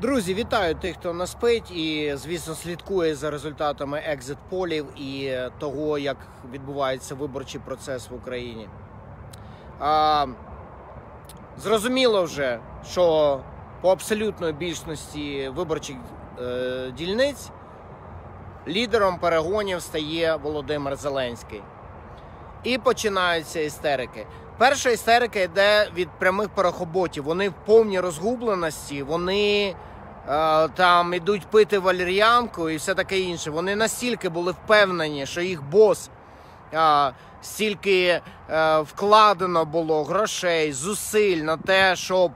Друзі, вітаю тих, хто нас спить і, звісно, слідкує за результатами екзит полів і того, як відбувається виборчий процес в Україні. А, Зрозуміло вже, що по абсолютної більшості виборчих е, дільниць лідером перегонів стає Володимир Зеленський. І починаються істерики. Перша істерика йде від прямих перехоботів. Вони в повній розгубленості, вони е, там ідуть пити валер'янку і все таке інше. Вони настільки були впевнені, що їх бос е, стільки е, вкладено було грошей, зусиль на те, щоб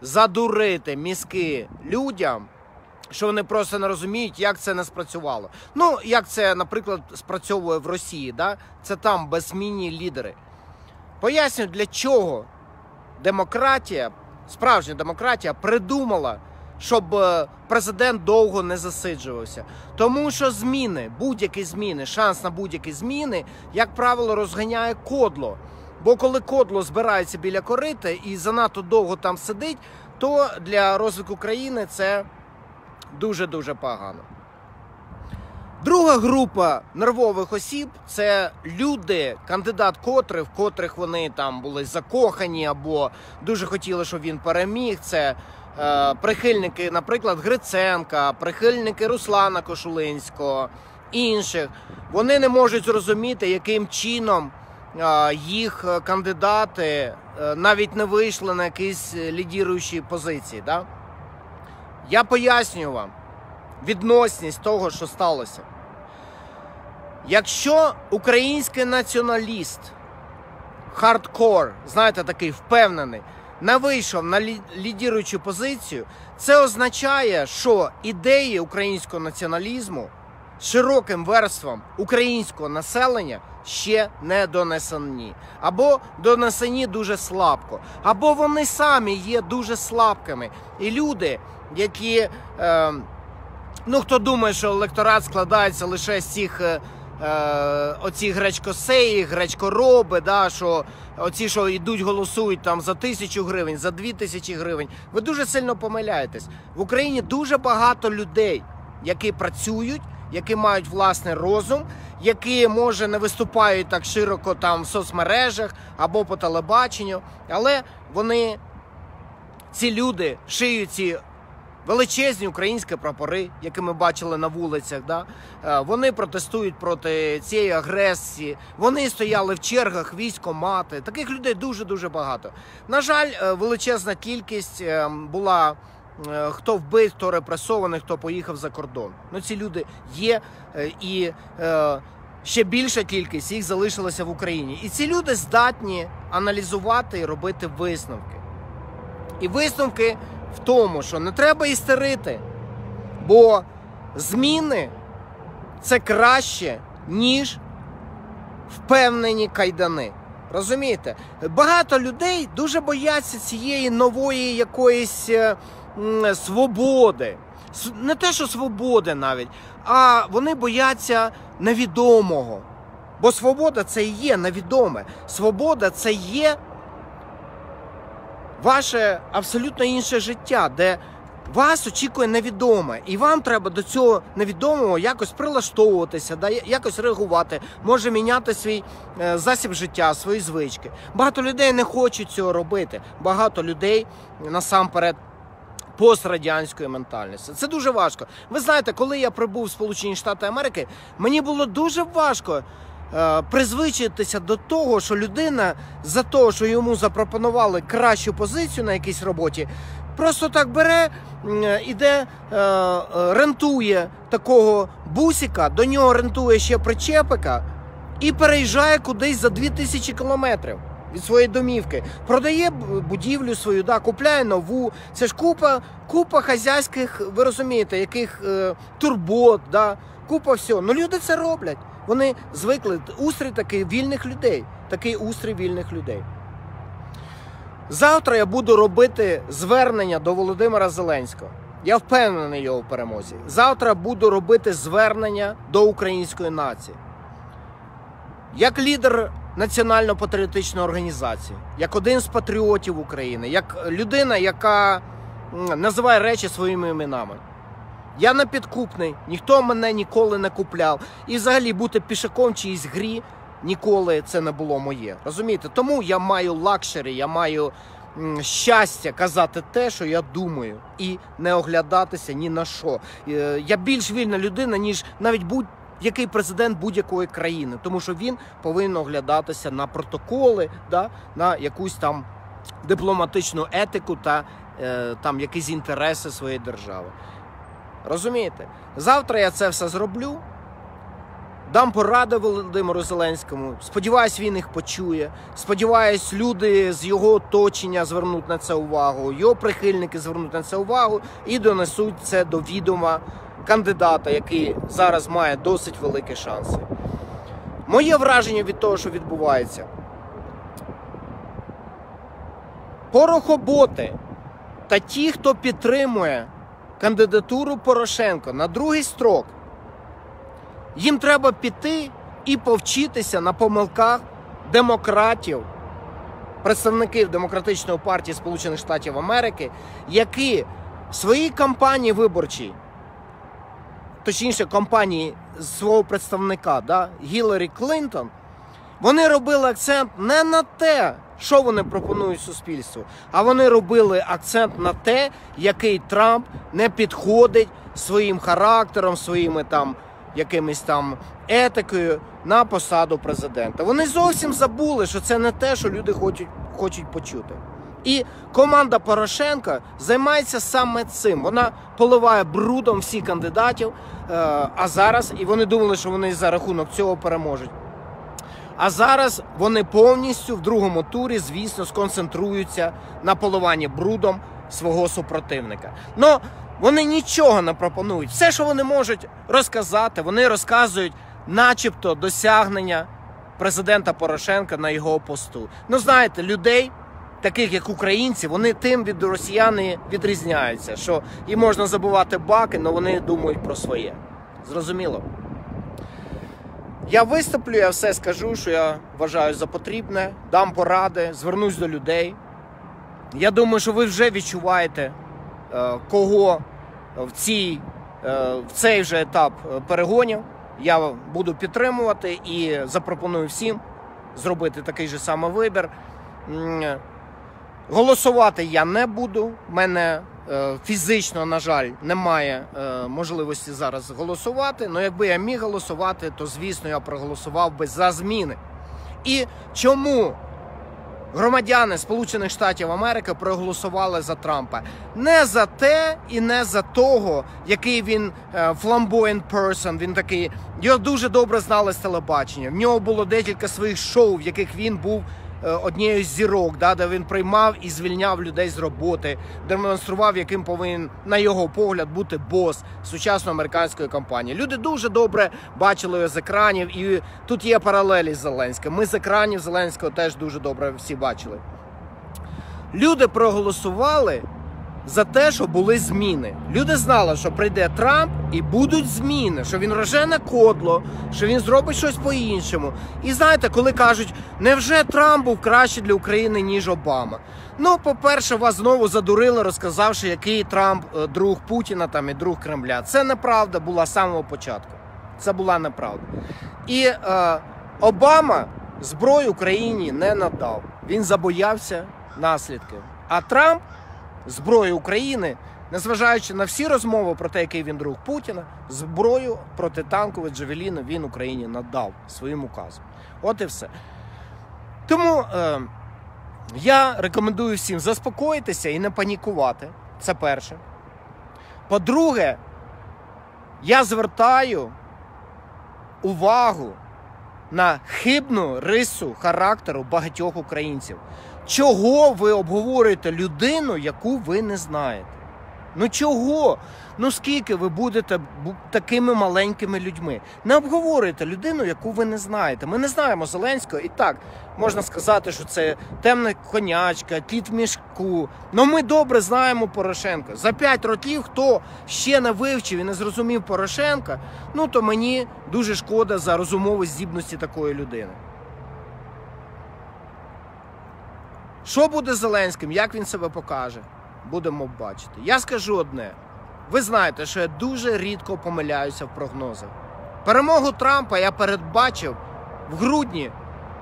задурити мізки людям. Що вони просто не розуміють, як це не спрацювало. Ну, як це, наприклад, спрацьовує в Росії, да? це там беззмінні лідери. Поясню, для чого демократія, справжня демократія, придумала, щоб е, президент довго не засиджувався. Тому що зміни, будь-які зміни, шанс на будь-які зміни, як правило, розганяє кодло. Бо коли кодло збирається біля корита і занадто довго там сидить, то для розвитку країни це дуже-дуже погано. Друга група нервових осіб це люди, кандидат котрих, в котрих вони там були закохані або дуже хотіли, щоб він переміг. Це прихильники, наприклад, Гриценка, прихильники Руслана Кошулинського, інших. Вони не можуть зрозуміти, яким чином е, їх кандидати е, навіть не вийшли на якісь лідіруючі позиції. Да? Я пояснюю вам відносність того, що сталося. Якщо український націоналіст, хардкор, знаєте, такий впевнений, не вийшов на лідіруючу позицію, це означає, що ідеї українського націоналізму широким верствам українського населення ще не донесені, або донесені дуже слабко, або вони самі є дуже слабкими. І люди, які. Е, Ну, хто думає, що електорат складається лише з цих е, оці гречкосеї, гречкороби, да, що оці, що йдуть, голосують там за тисячу гривень, за дві тисячі гривень. Ви дуже сильно помиляєтесь. В Україні дуже багато людей, які працюють, які мають власний розум, які може не виступають так широко там в соцмережах або по телебаченню, але вони. Ці люди шиють ці величезні українські прапори, які ми бачили на вулицях. Да? Е, вони протестують проти цієї агресії. Вони стояли в чергах, військомати. Таких людей дуже дуже багато. На жаль, е, величезна кількість е, була. Хто вбив, хто репресований, хто поїхав за кордон. Ну ці люди є, і ще більша кількість їх залишилася в Україні. І ці люди здатні аналізувати і робити висновки. І висновки в тому, що не треба істерити, бо зміни це краще, ніж впевнені кайдани. Розумієте? Багато людей дуже бояться цієї нової якоїсь е, свободи. Не те, що свободи навіть, а вони бояться невідомого. Бо свобода це і є невідоме. Свобода це є ваше абсолютно інше життя, де вас очікує невідоме, і вам треба до цього невідомого якось прилаштовуватися, да, якось реагувати, може міняти свій е, засіб життя, свої звички. Багато людей не хочуть цього робити. Багато людей насамперед. Пострадянської ментальності. Це дуже важко. Ви знаєте, коли я прибув в Сполучені Штати Америки, мені було дуже важко призвичитися до того, що людина за того, що йому запропонували кращу позицію на якійсь роботі, просто так бере, іде, е, е, рентує такого бусика, до нього рентує ще причепика і переїжджає кудись за 2000 кілометрів. Від своєї домівки продає будівлю свою, да, купляє нову. Це ж купа купа хазяйських, ви розумієте, яких е, турбот, да, купа всього. Ну люди це роблять. Вони звикли устрій такий вільних людей. Такий устрій вільних людей. Завтра я буду робити звернення до Володимира Зеленського. Я впевнений його в перемозі. Завтра буду робити звернення до української нації. Як лідер національно-патріотичної організації, як один з патріотів України, як людина, яка називає речі своїми іменами. Я не підкупний, ніхто мене ніколи не купляв. І взагалі бути пішаком чиїсь грі ніколи це не було моє. Розумієте? Тому я маю лакшері, я маю щастя казати те, що я думаю, і не оглядатися ні на що. Е, Я більш вільна людина, ніж навіть будь-який президент будь-якої країни, тому що він повинен оглядатися на протоколи, да, на якусь там дипломатичну етику та е, там якісь інтереси своєї держави. Розумієте? Завтра я це все зроблю. Дам поради Володимиру Зеленському. Сподіваюсь, він їх почує. Сподіваюсь, люди з його оточення звернуть на це увагу, його прихильники звернуть на це увагу і донесуть це до відома кандидата, який зараз має досить великі шанси. Моє враження від того, що відбувається. Порохоботи та ті, хто підтримує кандидатуру Порошенко на другий строк, їм треба піти і повчитися на помилках демократів, представників демократичної партії Сполучених Штатів Америки, які в своїй кампанії виборчій, точніше, кампанії свого представника да, Гіларі Клинтон, вони робили акцент не на те, що вони пропонують суспільству, а вони робили акцент на те, який Трамп не підходить своїм характером, своїми там якимись там етикою на посаду президента. Вони зовсім забули, що це не те, що люди хочуть, хочуть почути. І команда Порошенка займається саме цим. Вона поливає брудом всіх кандидатів. е, А зараз і вони думали, що вони за рахунок цього переможуть. А зараз вони повністю в другому турі, звісно, сконцентруються на поливанні брудом свого супротивника. Но вони нічого не пропонують. Все, що вони можуть розказати, вони розказують, начебто, досягнення президента Порошенка на його посту. Ну, знаєте, людей, таких як українці, вони тим від росіян і відрізняються, що їм можна забувати баки, але вони думають про своє. Зрозуміло? Я виступлю, я все скажу, що я вважаю за потрібне, дам поради, звернусь до людей. Я думаю, що ви вже відчуваєте, е, кого в, цій, е, в цей вже етап е, перегонів я буду підтримувати і запропоную всім зробити такий же самий вибір. Голосувати я не буду. Мене фізично, на жаль, немає е, можливості зараз голосувати. Але якби я міг голосувати, то звісно я проголосував би за зміни. І чому громадяни Сполучених Штатів Америки проголосували за Трампа? Не за те і не за того, який він фламбоєнт person, Він такий його дуже добре знали з телебачення. В нього було декілька своїх шоу, в яких він був е, однією з зірок, да, де він приймав і звільняв людей з роботи, демонстрував, яким повинен, на його погляд, бути бос сучасної американської компанії. Люди дуже добре бачили його з екранів, і тут є паралелі з Зеленським. Ми з екранів Зеленського теж дуже добре всі бачили. Люди проголосували за те, що були зміни. Люди знали, що прийде Трамп і будуть зміни, що він рожене кодло, що він зробить щось по-іншому. І знаєте, коли кажуть, невже Трамп був краще для України, ніж Обама? Ну, по-перше, вас знову задурили, розказавши, який Трамп е, друг Путіна там і друг Кремля. Це неправда була з самого початку. Це була неправда. І е, Обама зброю Україні не надав. Він забоявся наслідків. А Трамп зброю України, незважаючи на всі розмови про те, який він друг Путіна, зброю протитанкову Джавеліну він Україні надав своїм указом. От і все. Тому е, я рекомендую всім заспокоїтися і не панікувати. Це перше. По-друге, я звертаю увагу на хибну рису характеру багатьох українців. Чого ви обговорюєте людину, яку ви не знаєте? Ну чого? Ну скільки ви будете такими маленькими людьми? Не обговорюйте людину, яку ви не знаєте. Ми не знаємо Зеленського, і так можна сказати, що це темна конячка, кіт в мішку. Ну ми добре знаємо Порошенка. За п'ять років, хто ще не вивчив і не зрозумів Порошенка, ну то мені дуже шкода за розумові здібності такої людини. Що буде з Зеленським? Як він себе покаже? будемо бачити. Я скажу одне: ви знаєте, що я дуже рідко помиляюся в прогнозах. Перемогу Трампа я передбачив в грудні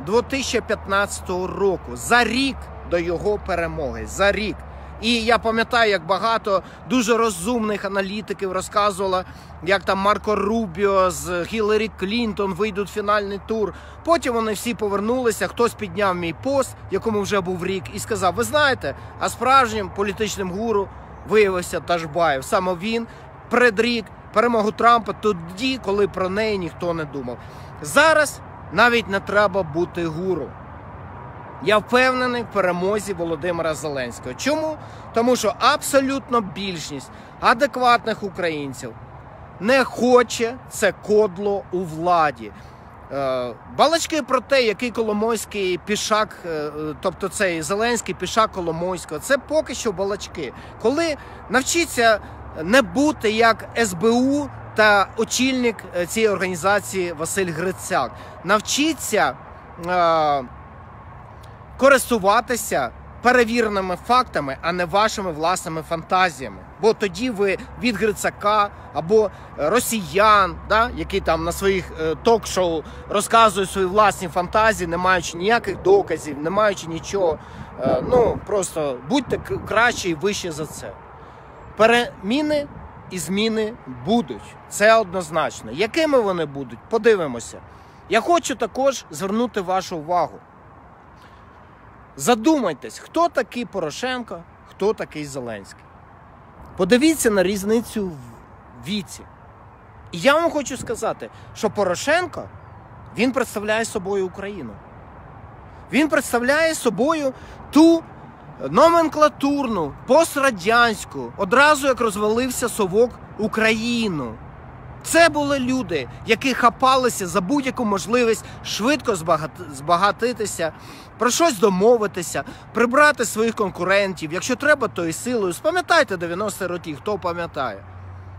2015 року за рік до його перемоги. За рік. І я пам'ятаю, як багато дуже розумних аналітиків розказувало, як там Марко Рубіо з Гіларі Клінтон вийдуть в фінальний тур. Потім вони всі повернулися. Хтось підняв мій пост, якому вже був рік, і сказав: Ви знаєте, а справжнім політичним гуру виявився Ташбаєв. Саме він предрік перемогу Трампа тоді, коли про неї ніхто не думав. Зараз навіть не треба бути гуру. Я впевнений в перемозі Володимира Зеленського. Чому? Тому що абсолютно більшість адекватних українців не хоче це кодло у владі. Е, балачки про те, який Коломойський пішак, е, тобто цей Зеленський пішак Коломойського, це поки що балачки. Коли навчиться не бути як СБУ та очільник е, цієї організації Василь Грицяк, навчиться користуватися перевіреними фактами, а не вашими власними фантазіями. Бо тоді ви від Грицака або росіян, да, які там на своїх е, ток-шоу розказують свої власні фантазії, не маючи ніяких доказів, не маючи нічого. Е, ну просто будьте краще і вище за це. Переміни і зміни будуть. Це однозначно. Якими вони будуть? Подивимося. Я хочу також звернути вашу увагу. Задумайтесь, хто такий Порошенко, хто такий Зеленський. Подивіться на різницю в віці. І я вам хочу сказати, що Порошенко він представляє собою Україну. Він представляє собою ту номенклатурну, пострадянську, одразу як розвалився совок Україну. Це були люди, які хапалися за будь-яку можливість швидко збагатитися, про щось домовитися, прибрати своїх конкурентів. Якщо треба, то і силою. Спам'ятайте 90-ті роки, хто пам'ятає.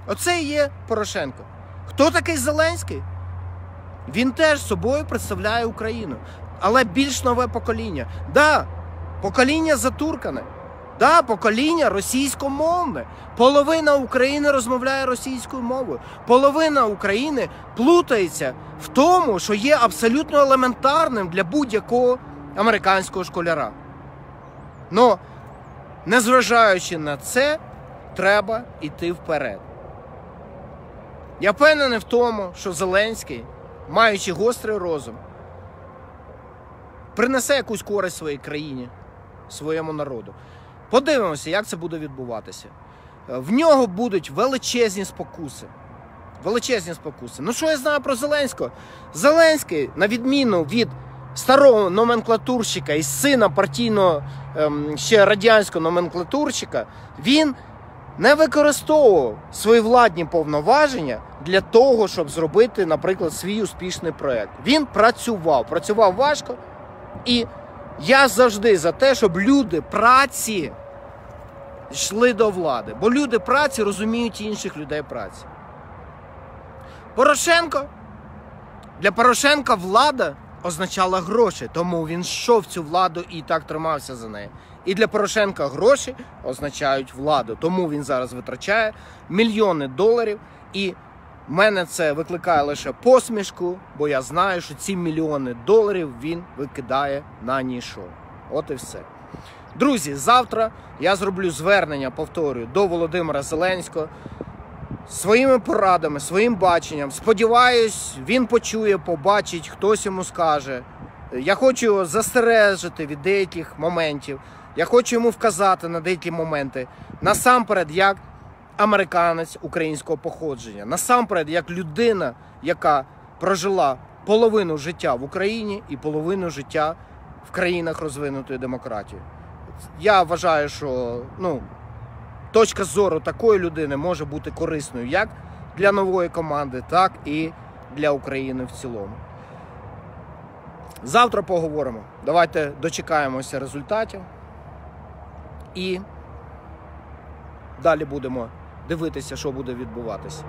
Оце і є Порошенко. Хто такий Зеленський? Він теж собою представляє Україну, але більш нове покоління. Да, покоління затуркане. Да, покоління російськомовне. Половина України розмовляє російською мовою. Половина України плутається в тому, що є абсолютно елементарним для будь-якого американського школяра. Но, незважаючи на це, треба йти вперед. Я впевнений в тому, що Зеленський, маючи гострий розум, принесе якусь користь своїй країні, своєму народу. Подивимося, як це буде відбуватися. Е, в нього будуть величезні спокуси. Величезні спокуси. Ну, що я знаю про Зеленського? Зеленський, на відміну від старого номенклатурщика і сина партійного ем, ще радянського номенклатурщика, він не використовував свої владні повноваження для того, щоб зробити, наприклад, свій успішний проект. Він працював, працював важко і. Я завжди за те, щоб люди праці йшли до влади. Бо люди праці розуміють інших людей праці. Порошенко. Для Порошенка влада означала гроші, тому він йшов в цю владу і так тримався за нею. І для Порошенка гроші означають владу. Тому він зараз витрачає мільйони доларів і мене це викликає лише посмішку, бо я знаю, що ці мільйони доларів він викидає на нішо. От і все. Друзі, завтра я зроблю звернення, повторюю, до Володимира Зеленського своїми порадами, своїм баченням. Сподіваюсь, він почує, побачить, хтось йому скаже. Я хочу його застережити від деяких моментів. Я хочу йому вказати на деякі моменти. Насамперед, як американець українського походження. Насамперед, як людина, яка прожила половину життя в Україні і половину життя в країнах розвинутої демократії. Я вважаю, що ну, точка зору такої людини може бути корисною як для нової команди, так і для України в цілому. Завтра поговоримо. Давайте дочекаємося результатів і далі будемо дивитися, що буде відбуватися.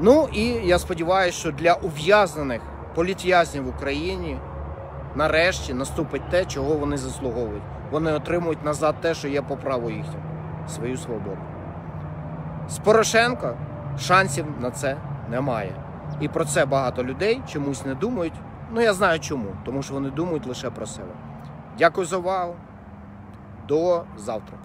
Ну і я сподіваюся, що для ув'язнених політв'язнів в Україні нарешті наступить те, чого вони заслуговують. Вони отримують назад те, що є по праву їхньому свою свободу. З Порошенко шансів на це немає. І про це багато людей чомусь не думають. Ну я знаю чому, тому що вони думають лише про себе. Дякую за увагу. До завтра.